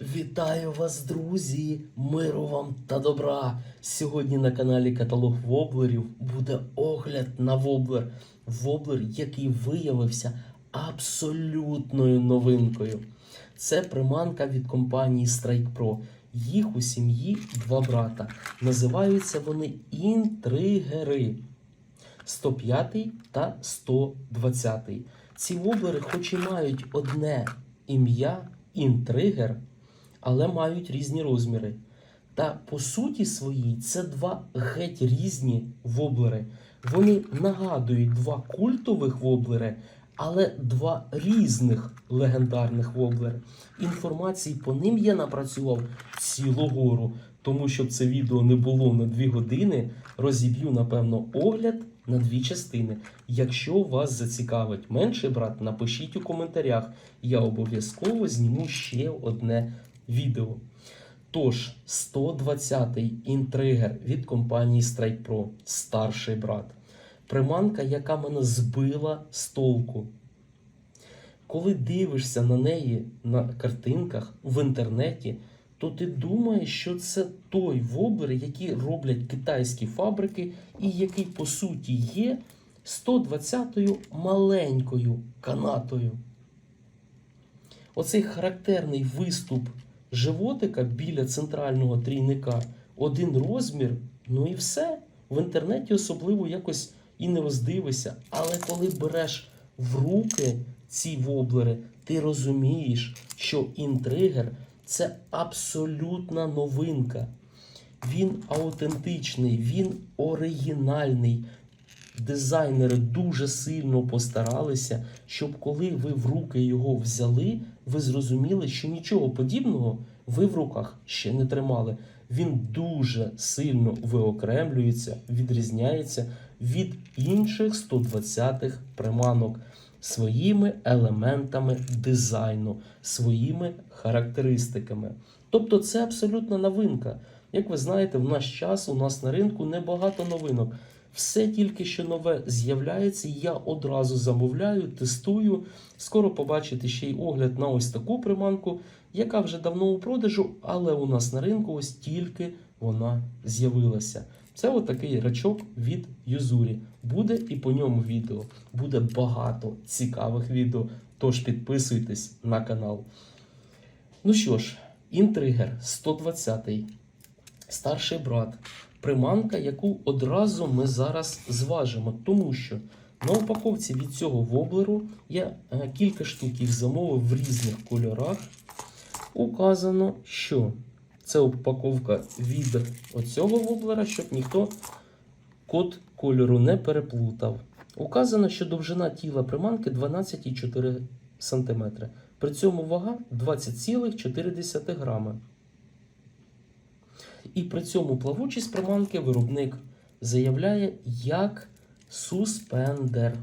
Вітаю вас, друзі! Миру вам та добра! Сьогодні на каналі Каталог Воблерів буде огляд на воблер. Воблер, який виявився абсолютною новинкою. Це приманка від компанії Strike Pro. Їх у сім'ї два брата. Називаються вони інтригери. 105 та 120. Ці воблери, хоч і мають одне ім'я інтригер, але мають різні розміри. Та по суті своїй це два геть різні воблери. Вони нагадують два культових воблери, але два різних легендарних воблери. Інформації по ним я напрацював цілу гору. Тому щоб це відео не було на дві години, розіб'ю, напевно, огляд на дві частини. Якщо вас зацікавить менший брат, напишіть у коментарях. Я обов'язково зніму ще одне відео. Тож, 120-й інтригер від компанії Strike Pro, старший брат. Приманка, яка мене збила з толку. Коли дивишся на неї на картинках в інтернеті, то ти думаєш, що це той воблер, який роблять китайські фабрики, і який по суті є 120-ю маленькою канатою. Оцей характерний виступ животика біля центрального трійника, один розмір, ну і все. В інтернеті особливо якось і не роздивишся. Але коли береш в руки ці воблери, ти розумієш, що інтригер це абсолютна новинка. Він аутентичний, він оригінальний. Дизайнери дуже сильно постаралися, щоб коли ви в руки його взяли, ви зрозуміли, що нічого подібного ви в руках ще не тримали. Він дуже сильно виокремлюється, відрізняється від інших 120-х приманок своїми елементами дизайну, своїми характеристиками. Тобто це абсолютна новинка. Як ви знаєте, в наш час у нас на ринку небагато новинок. Все тільки що нове з'являється, я одразу замовляю, тестую. Скоро побачите ще й огляд на ось таку приманку, яка вже давно у продажу, але у нас на ринку ось тільки вона з'явилася. Це отакий рачок від Юзурі. Буде і по ньому відео. Буде багато цікавих відео. Тож підписуйтесь на канал. Ну що ж, інтригер 120-й, старший брат. Приманка, яку одразу ми зараз зважимо, тому що на упаковці від цього воблеру я е, кілька штук їх замовив в різних кольорах. Указано, що це упаковка від оцього воблера, щоб ніхто код кольору не переплутав. Указано, що довжина тіла приманки 12,4 см. При цьому вага 20,4 грами. І при цьому плавучість приманки виробник заявляє як суспендер.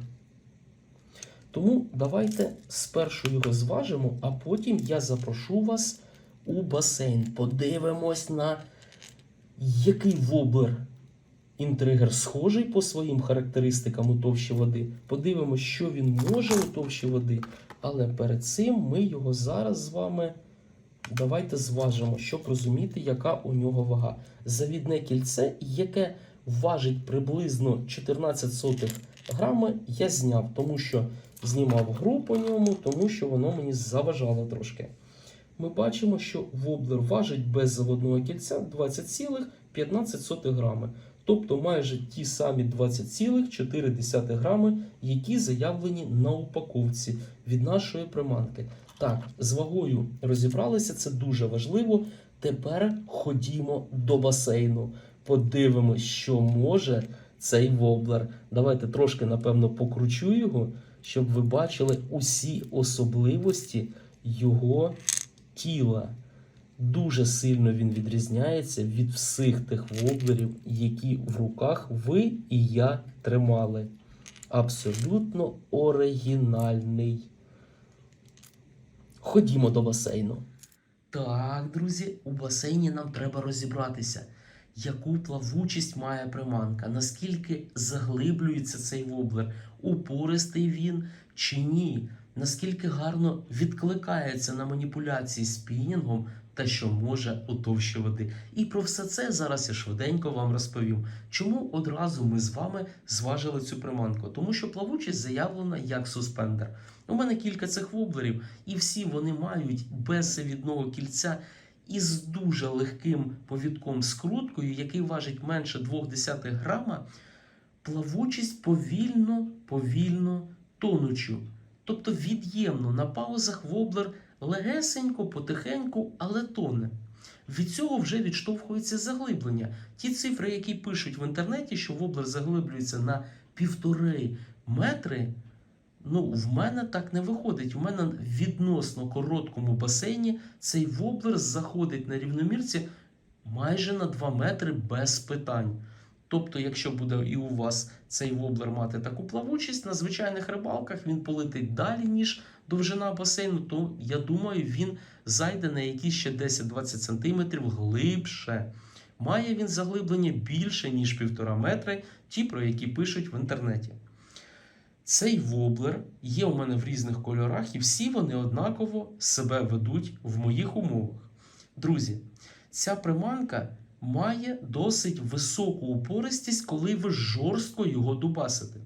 Тому давайте спершу його зважимо, а потім я запрошу вас у басейн. Подивимось на який воблер інтригер схожий по своїм характеристикам у товщі води. Подивимось, що він може у товщі води. Але перед цим ми його зараз з вами давайте зважимо, щоб розуміти, яка у нього вага. Завідне кільце, яке важить приблизно 14 сотих грами, я зняв, тому що знімав гру по ньому, тому що воно мені заважало трошки. Ми бачимо, що воблер важить без заводного кільця 20,15 грами. Тобто майже ті самі 20,4 грами, які заявлені на упаковці від нашої приманки. Так, з вагою розібралися, це дуже важливо. Тепер ходімо до басейну. Подивимось, що може цей воблер. Давайте трошки, напевно, покручу його, щоб ви бачили усі особливості його тіла. Дуже сильно він відрізняється від всіх тих воблерів, які в руках ви і я тримали. Абсолютно оригінальний. Ходімо до басейну. Так, друзі, у басейні нам треба розібратися, яку плавучість має приманка, наскільки заглиблюється цей воблер, упористий він чи ні. наскільки гарно відкликається на маніпуляції спінінгом та що може у товщі води. І про все це зараз я швиденько вам розповім. Чому одразу ми з вами зважили цю приманку? Тому що плавучість заявлена як суспендер. У мене кілька цих воблерів, і всі вони мають безсовідного кільця із дуже легким повідком скруткою, який важить менше 0,2 грама, плавучість повільно, повільно тонучу. Тобто від'ємно на паузах воблер легесенько, потихеньку, але тоне. Від цього вже відштовхується заглиблення. Ті цифри, які пишуть в інтернеті, що воблер заглиблюється на півтори метри. Ну, в мене так не виходить. У мене відносно короткому басейні цей воблер заходить на рівномірці майже на 2 метри без питань. Тобто, якщо буде і у вас цей воблер мати таку плавучість, на звичайних рибалках він полетить далі, ніж довжина басейну, то я думаю, він зайде на якісь ще 10-20 см глибше. Має він заглиблення більше, ніж 1,5 метри, ті, про які пишуть в інтернеті. Цей воблер є у мене в різних кольорах, і всі вони однаково себе ведуть в моїх умовах. Друзі, ця приманка має досить високу упористість, коли ви жорстко його дубасите.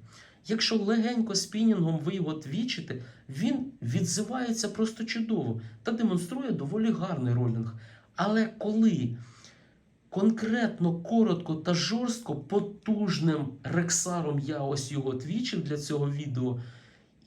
Якщо легенько спінінгом ви його твічите, він відзивається просто чудово та демонструє доволі гарний ролінг. Але коли конкретно коротко та жорстко потужним рексаром я ось його твічив для цього відео,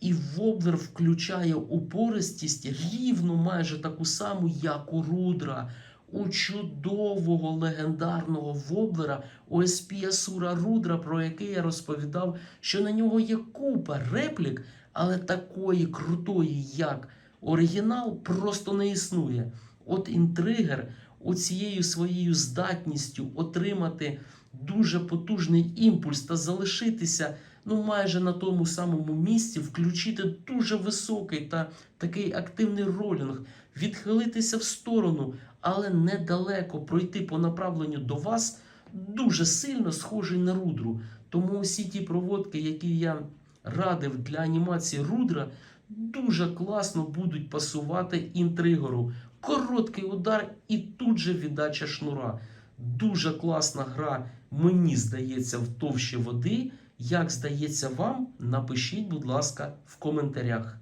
і воблер включає упористість рівно майже таку саму, як у рудра. У чудового легендарного воблера OSP Асура Рудра, про який я розповідав, що на нього є купа реплік, але такої крутої, як оригінал, просто не існує. От інтригер оцією своєю здатністю отримати дуже потужний імпульс та залишитися ну майже на тому самому місці, включити дуже високий та такий активний ролінг, відхилитися в сторону, але недалеко пройти по направленню до вас, дуже сильно схожий на рудру. Тому усі ті проводки, які я радив для анімації рудра, дуже класно будуть пасувати інтригору. Короткий удар і тут же віддача шнура. Дуже класна гра, мені здається, в товщі води. Як здається вам, напишіть, будь ласка, в коментарях.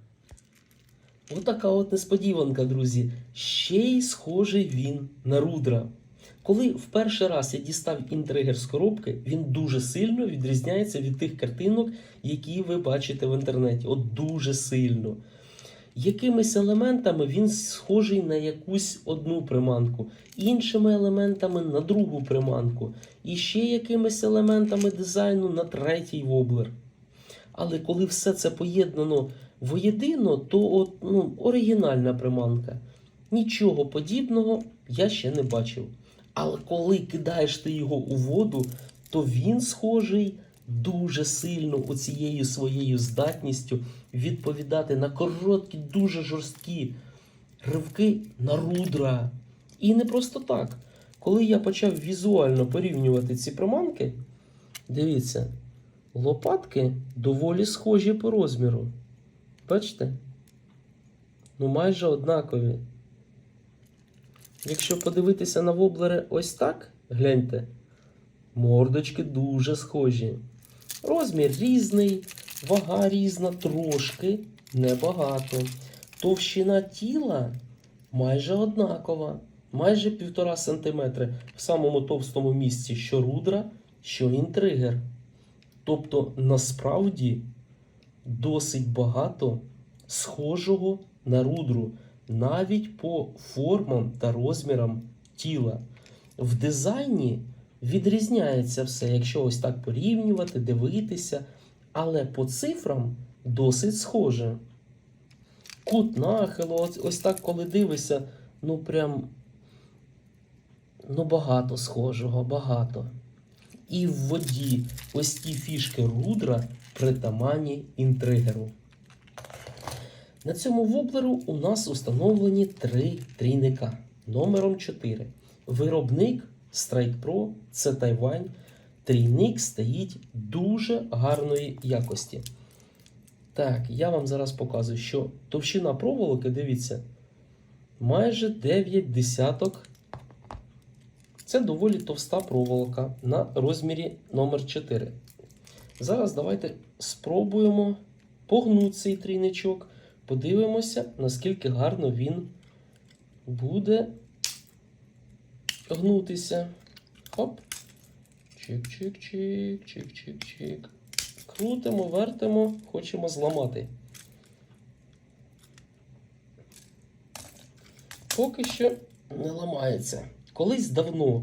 Отака от несподіванка, друзі. Ще й схожий він на рудра. Коли в перший раз я дістав інтригер з коробки, він дуже сильно відрізняється від тих картинок, які ви бачите в інтернеті. От дуже сильно. Якимись елементами він схожий на якусь одну приманку, іншими елементами на другу приманку, і ще якимись елементами дизайну на третій воблер. Але коли все це поєднано воєдино, то от, ну, оригінальна приманка. Нічого подібного я ще не бачив. Але коли кидаєш ти його у воду, то він схожий дуже сильно оцією своєю здатністю відповідати на короткі, дуже жорсткі ривки на рудра. І не просто так. Коли я почав візуально порівнювати ці приманки, дивіться, лопатки доволі схожі по розміру. Бачите? Ну, майже однакові. Якщо подивитися на воблери ось так, гляньте, мордочки дуже схожі. Розмір різний, вага різна, трошки небагато. Товщина тіла майже однакова, майже 1,5 см в самому товстому місці, що рудра, що інтригер. Тобто, насправді досить багато схожого на рудру, навіть по формам та розмірам тіла. В дизайні відрізняється все, якщо ось так порівнювати, дивитися, але по цифрам досить схоже. Кут нахилу, ось, так, коли дивишся, ну прям ну багато схожого, багато. І в воді ось ті фішки рудра притаманні інтригеру. На цьому воблеру у нас установлені три трійника номером 4. Виробник Strike Pro це Тайвань. Трійник стоїть дуже гарної якості. Так, я вам зараз показую, що товщина проволоки, дивіться, майже 9 десяток. Це доволі товста проволока на розмірі номер 4. Зараз давайте спробуємо погнути цей трійничок. Подивимося, наскільки гарно він буде гнутися. Хоп. Чик-чик-чик, чик-чик-чик. Крутимо, вертимо, хочемо зламати. Поки що не ламається. Колись давно,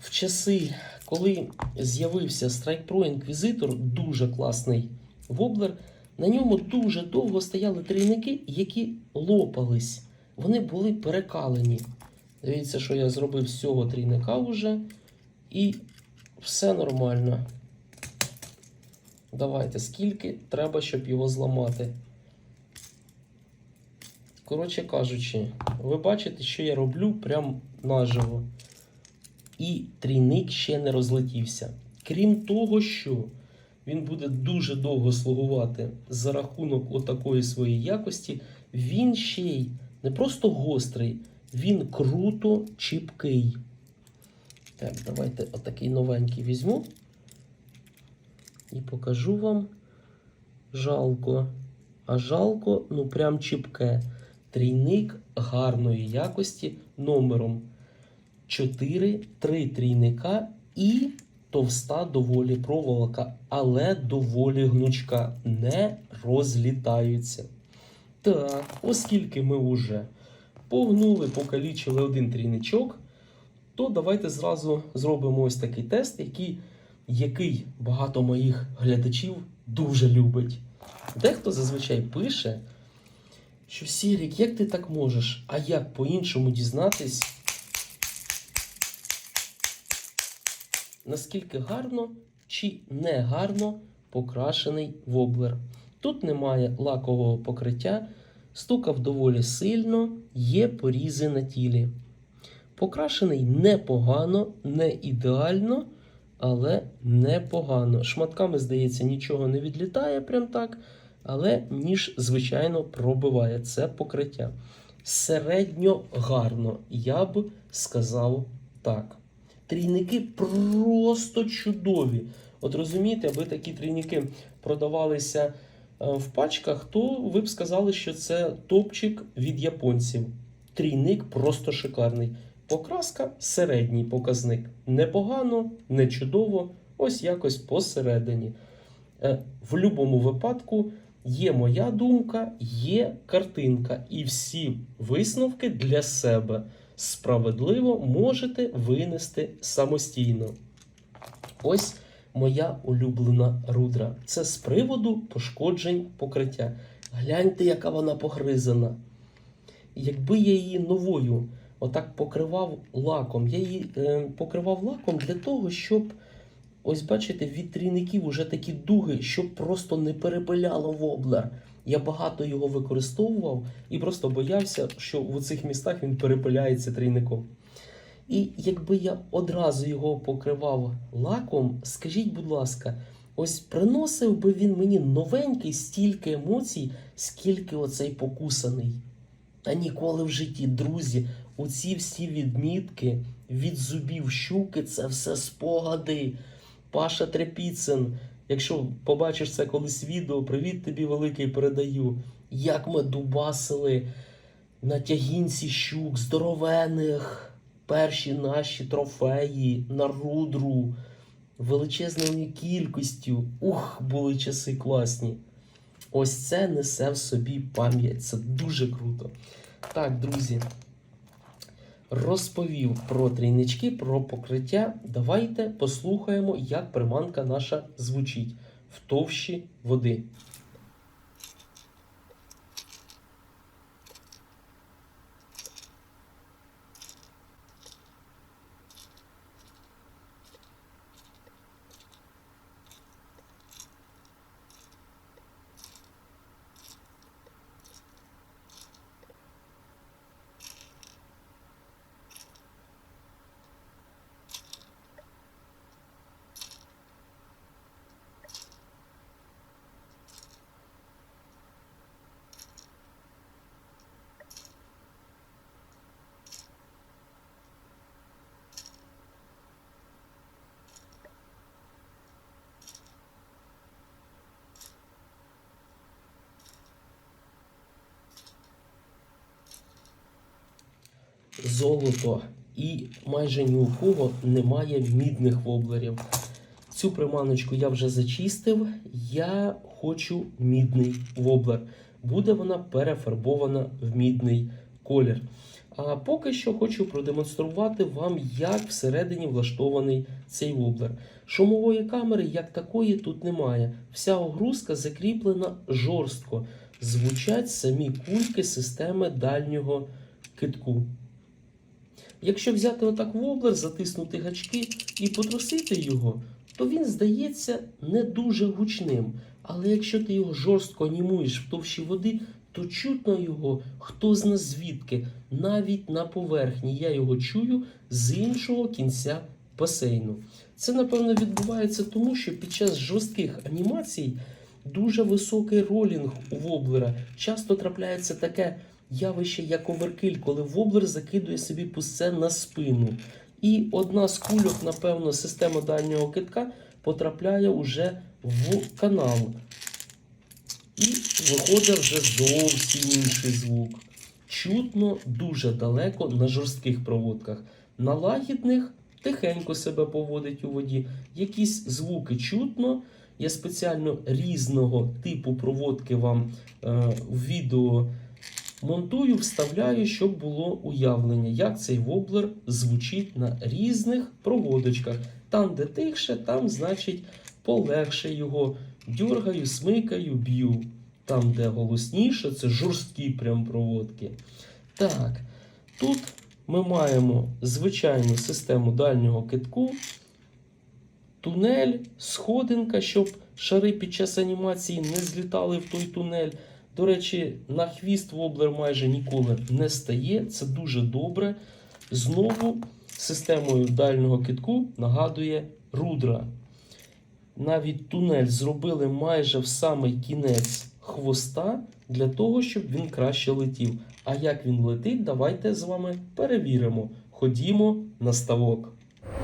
в часи, коли з'явився Strike Pro Inquisitor, дуже класний воблер, на ньому дуже довго стояли трійники, які лопались. Вони були перекалені. Дивіться, що я зробив з цього трійника вже. І все нормально. Давайте, скільки треба, щоб його зламати. Коротше кажучи, ви бачите, що я роблю прям наживо. І трійник ще не розлетівся. Крім того, що він буде дуже довго слугувати за рахунок отакої своєї якості, він ще й не просто гострий, він круто чіпкий. Так, давайте отакий новенький візьму. І покажу вам жалко. А жалко, ну прям чіпке. Трійник гарної якості номером 4, 3 трійника і товста доволі проволока, але доволі гнучка. Не розлітаються. Так, оскільки ми вже погнули, покалічили один трійничок, то давайте зразу зробимо ось такий тест, який, який багато моїх глядачів дуже любить. Дехто зазвичай пише, що Сірік, як ти так можеш? А як по-іншому дізнатись, наскільки гарно чи не гарно покрашений воблер? Тут немає лакового покриття, стукав доволі сильно, є порізи на тілі. Покрашений непогано, не ідеально, але непогано. Шматками, здається, нічого не відлітає прям так, але ніж, звичайно, пробиває це покриття. Середньо гарно, я б сказав так. Трійники просто чудові. От розумієте, аби такі трійники продавалися в пачках, то ви б сказали, що це топчик від японців. Трійник просто шикарний. Покраска середній показник. Непогано, не чудово, ось якось посередині. Е, В будь-якому випадку є моя думка, є картинка, і всі висновки для себе справедливо можете винести самостійно. Ось моя улюблена рудра. Це з приводу пошкоджень покриття. Гляньте, яка вона погризана. Якби я її новою отак покривав лаком, я її е, покривав лаком для того, щоб, ось бачите, від трійників уже такі дуги, щоб просто не перепиляло воблер. Я багато його використовував і просто боявся, що в цих містах він перепиляється трійником. І якби я одразу його покривав лаком, скажіть, будь ласка, ось приносив би він мені новенький стільки емоцій, скільки оцей покусаний. Та ніколи в житті, друзі, оці всі відмітки від зубів щуки це все спогади. Паша Трепіцин. Якщо побачиш це колись відео, привіт тобі великий передаю. Як ми дубасили на тягінці щук, здоровених, перші наші трофеї на рудру, величезною кількістю. Ух, були часи класні. Ось це несе в собі пам'ять. Це дуже круто. Так, друзі, розповів про трійнички, про покриття. Давайте послухаємо, як приманка наша звучить в товщі води. Золото. І майже ні у кого немає мідних воблерів. Цю приманочку я вже зачистив. Я хочу мідний воблер. Буде вона перефарбована в мідний колір. А поки що хочу продемонструвати вам, як всередині влаштований цей воблер. Шумової камери, як такої, тут немає. Вся огрузка закріплена жорстко. Звучать самі кульки системи дальнього китку. Якщо взяти отак воблер, затиснути гачки і потрусити його, то він здається не дуже гучним. Але якщо ти його жорстко анімуєш в товщі води, то чутно його хто зна звідки, навіть на поверхні. Я його чую з іншого кінця басейну. Це, напевно, відбувається тому, що під час жорстких анімацій дуже високий ролінг у воблера. Часто трапляється таке явище, як оверкиль, коли воблер закидує собі пусце на спину. І одна з кульок, напевно, система дальнього китка потрапляє уже в канал. І виходить вже зовсім інший звук. Чутно дуже далеко на жорстких проводках. На лагідних тихенько себе поводить у воді. Якісь звуки чутно. Я спеціально різного типу проводки вам е, в відео монтую, вставляю, щоб було уявлення, як цей воблер звучить на різних проводочках. Там, де тихше, там, значить, полегше його. Дьоргаю, смикаю, б'ю. Там, де голосніше, це жорсткі прям проводки. Так, тут ми маємо звичайну систему дальнього китку, тунель, сходинка, щоб шари під час анімації не злітали в той тунель. До речі, на хвіст воблер майже ніколи не стає. Це дуже добре. Знову системою дальнього китку нагадує рудра. Навіть тунель зробили майже в самий кінець хвоста для того, щоб він краще летів. А як він летить, давайте з вами перевіримо. Ходімо на ставок.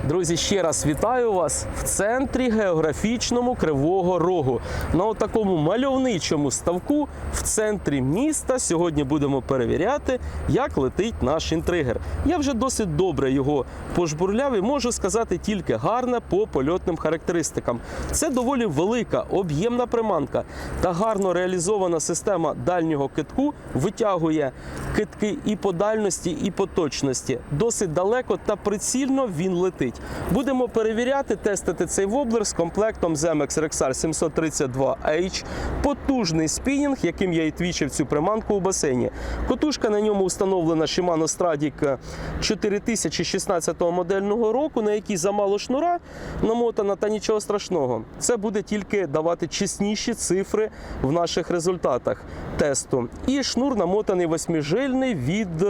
Друзі, ще раз вітаю вас в центрі географічному Кривого Рогу. На такому мальовничому ставку в центрі міста сьогодні будемо перевіряти, як летить наш інтригер. Я вже досить добре його пожбурляв і можу сказати тільки гарне по польотним характеристикам. Це доволі велика об'ємна приманка та гарно реалізована система дальнього китку витягує китки і по дальності, і по точності. Досить далеко та прицільно він летить. Будемо перевіряти, тестити цей воблер з комплектом ZMX Rexar 732H. Потужний спінінг, яким я і твічив цю приманку у басейні. Котушка на ньому встановлена Shimano Stradic 4016 модельного року, на якій замало шнура намотана та нічого страшного. Це буде тільки давати чесніші цифри в наших результатах тесту. І шнур намотаний восьмижильний від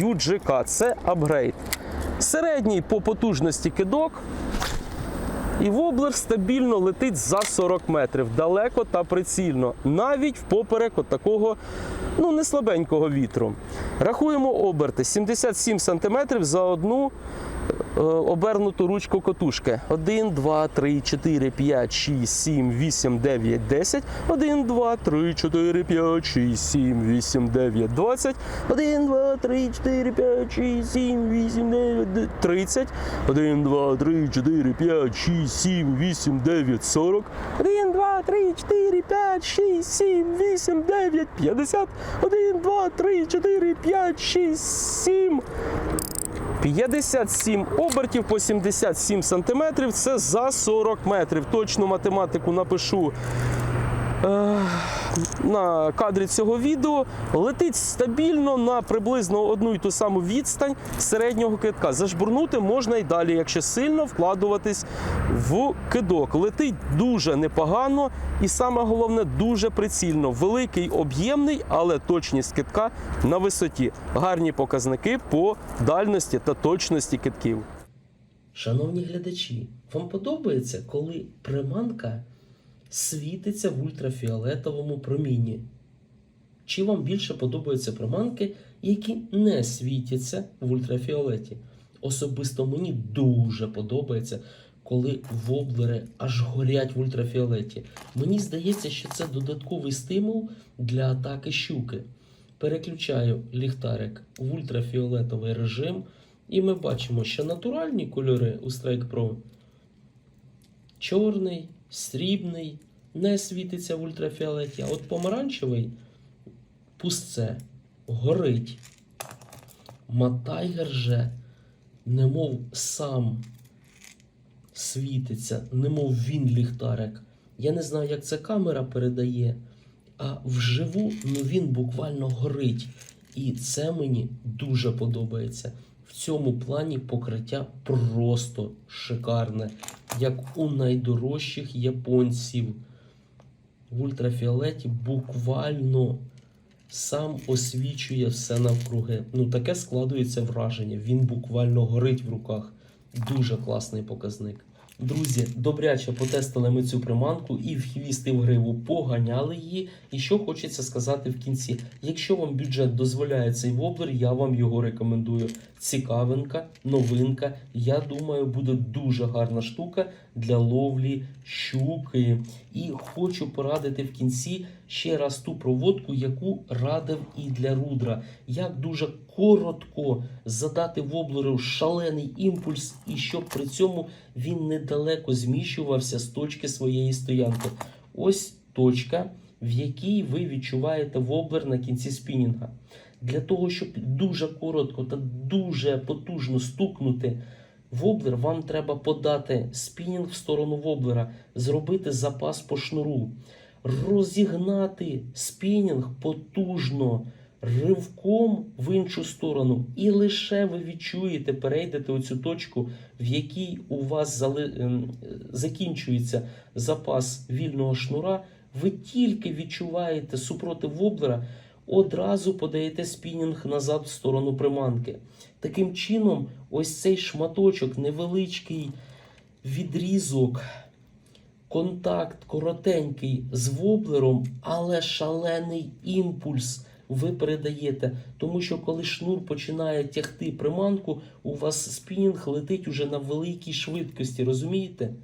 UGK. Це апгрейд. Середній по потужності кидок. І воблер стабільно летить за 40 метрів, далеко та прицільно, навіть впоперек от такого ну, не слабенького вітру. Рахуємо оберти 77 см за одну е, обернуту ручку котушки. 1, 2, 3, 4, 5, 6, 7, 8, 9, 10. 1, 2, 3, 4, 5, 6, 7, 8, 9, 20. 1, 2, 3, 4, 5, 6, 7, 8, 9, 30. 1, 2, 3, 4, 5, 6, 7, 8, 9, 40. 1, 2, 3, 4, 5, 6, 7, 8, 9, 50. 1, 2, 3, 4, 5, 6, 7. 57 обертів по 77 сантиметрів. Це за 40 метрів. Точну математику напишу на кадрі цього відео. Летить стабільно на приблизно одну і ту саму відстань середнього китка. Зажбурнути можна і далі, якщо сильно вкладуватись в кидок. Летить дуже непогано і саме головне дуже прицільно. Великий, об'ємний, але точність китка на висоті. Гарні показники по дальності та точності китків. Шановні глядачі, вам подобається, коли приманка світиться в ультрафіолетовому промінні? Чи вам більше подобаються приманки, які не світяться в ультрафіолеті? Особисто мені дуже подобається, коли воблери аж горять в ультрафіолеті. Мені здається, що це додатковий стимул для атаки щуки. Переключаю ліхтарик в ультрафіолетовий режим, і ми бачимо, що натуральні кольори у Strike Pro чорний, срібний, не світиться в ультрафіолеті, а от помаранчевий пустце, горить. Матайгер же, немов сам світиться, немов він ліхтарик. Я не знаю, як це камера передає, а вживу ну він буквально горить. І це мені дуже подобається. В цьому плані покриття просто шикарне, як у найдорожчих японців. В ультрафіолеті буквально сам освічує все навкруги. Ну, таке складується враження. Він буквально горить в руках. Дуже класний показник. Друзі, добряче потестили ми цю приманку і в хвіст, і в гриву поганяли її. І що хочеться сказати в кінці: якщо вам бюджет дозволяє цей воблер, я вам його рекомендую. Цікавинка, новинка. Я думаю, буде дуже гарна штука для ловлі щуки. І хочу порадити в кінці ще раз ту проводку, яку радив і для рудра. Як дуже коротко задати воблеру шалений імпульс, і щоб при цьому він недалеко зміщувався з точки своєї стоянки. Ось точка, в якій ви відчуваєте воблер на кінці спінінга. Для того, щоб дуже коротко та дуже потужно стукнути воблер, вам треба подати спінінг в сторону воблера, зробити запас по шнуру, розігнати спінінг потужно ривком в іншу сторону, і лише ви відчуєте, перейдете оцю точку, в якій у вас зали... ем, закінчується запас вільного шнура, ви тільки відчуваєте супротив воблера, одразу подаєте спінінг назад в сторону приманки. Таким чином, ось цей шматочок, невеличкий відрізок, контакт коротенький з воблером, але шалений імпульс ви передаєте. Тому що коли шнур починає тягти приманку, у вас спінінг летить уже на великій швидкості, розумієте?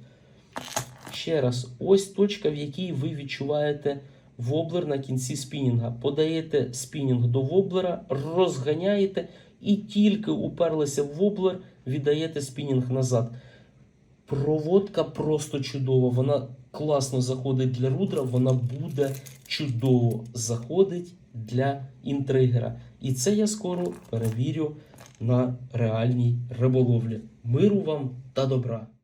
Ще раз, ось точка, в якій ви відчуваєте воблер на кінці спінінга. Подаєте спінінг до воблера, розганяєте і тільки уперлися в воблер, віддаєте спінінг назад. Проводка просто чудова. Вона класно заходить для рудра, вона буде чудово заходить для інтригера. І це я скоро перевірю на реальній риболовлі. Миру вам та добра!